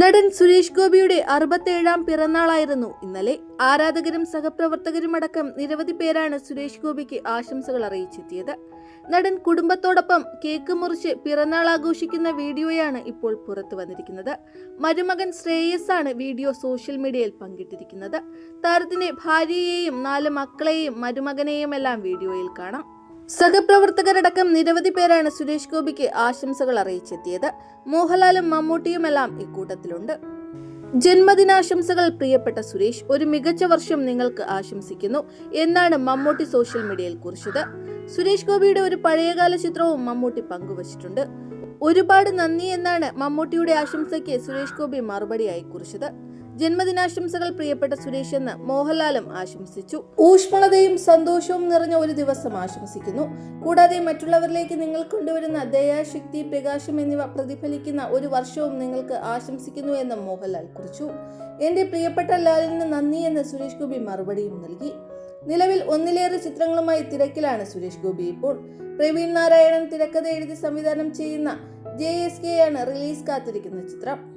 നടൻ സുരേഷ് ഗോപിയുടെ അറുപത്തേഴാം പിറന്നാളായിരുന്നു. ഇന്നലെ ആരാധകരും സഹപ്രവർത്തകരും അടക്കം നിരവധി പേരാണ് സുരേഷ് ഗോപിക്ക് ആശംസകൾ അറിയിച്ചെത്തിയത്. നടൻ കുടുംബത്തോടൊപ്പം കേക്ക് മുറിച്ച് പിറന്നാൾ ആഘോഷിക്കുന്ന വീഡിയോയാണ് ഇപ്പോൾ പുറത്തു വന്നിരിക്കുന്നത്. മരുമകൻ ശ്രേയസ് ആണ് വീഡിയോ സോഷ്യൽ മീഡിയയിൽ പങ്കിട്ടിരിക്കുന്നത്. താരത്തിന്റെ ഭാര്യയെയും നാല് മക്കളെയും മരുമകനെയും എല്ലാം വീഡിയോയിൽ കാണാം. സഹപ്രവർത്തകരടക്കം നിരവധി പേരാണ് സുരേഷ് ഗോപിക്ക് ആശംസകൾ അറിയിച്ചെത്തിയത്. മോഹൻലാലും മമ്മൂട്ടിയുമെല്ലാം ഇക്കൂട്ടത്തിലുണ്ട്. ജന്മദിനാശംസകൾ പ്രിയപ്പെട്ട സുരേഷ് ഒരു മികച്ച വർഷം നിങ്ങൾക്ക് ആശംസിക്കുന്നു എന്നാണ് മമ്മൂട്ടി സോഷ്യൽ മീഡിയയിൽ കുറിച്ചത്. സുരേഷ് ഗോപിയുടെ ഒരു പഴയകാല ചിത്രവും മമ്മൂട്ടി പങ്കുവച്ചിട്ടുണ്ട്. ഒരുപാട് നന്ദി എന്നാണ് മമ്മൂട്ടിയുടെ ആശംസയ്ക്ക് സുരേഷ് ഗോപി മറുപടിയായി കുറിച്ചത്. ജന്മദിനാശംസകൾ പ്രിയപ്പെട്ട സുരേഷ് എന്ന് മോഹൻലാലും ആശംസിച്ചു. ഊഷ്മളതയും സന്തോഷവും നിറഞ്ഞ ഒരു ദിവസം ആശംസിക്കുന്നു. കൂടാതെ മറ്റുള്ളവരിലേക്ക് നിങ്ങൾ കൊണ്ടുവരുന്ന ദയാശക്തി പ്രകാശം എന്നിവ പ്രതിഫലിക്കുന്ന ഒരു വർഷവും നിങ്ങൾക്ക് ആശംസിക്കുന്നു എന്ന് മോഹൻലാൽ കുറിച്ചു. എന്റെ പ്രിയപ്പെട്ട ലാലിന് നന്ദി എന്ന് സുരേഷ് ഗോപി മറുപടിയും നൽകി. നിലവിൽ ഒന്നിലേറെ ചിത്രങ്ങളുമായി തിരക്കിലാണ് സുരേഷ് ഗോപി ഇപ്പോൾ. പ്രവീൺ നാരായണൻ തിരക്കഥ എഴുതി സംവിധാനം ചെയ്യുന്ന ജെ എസ് കെ ആണ് റിലീസ് കാത്തിരിക്കുന്ന ചിത്രം.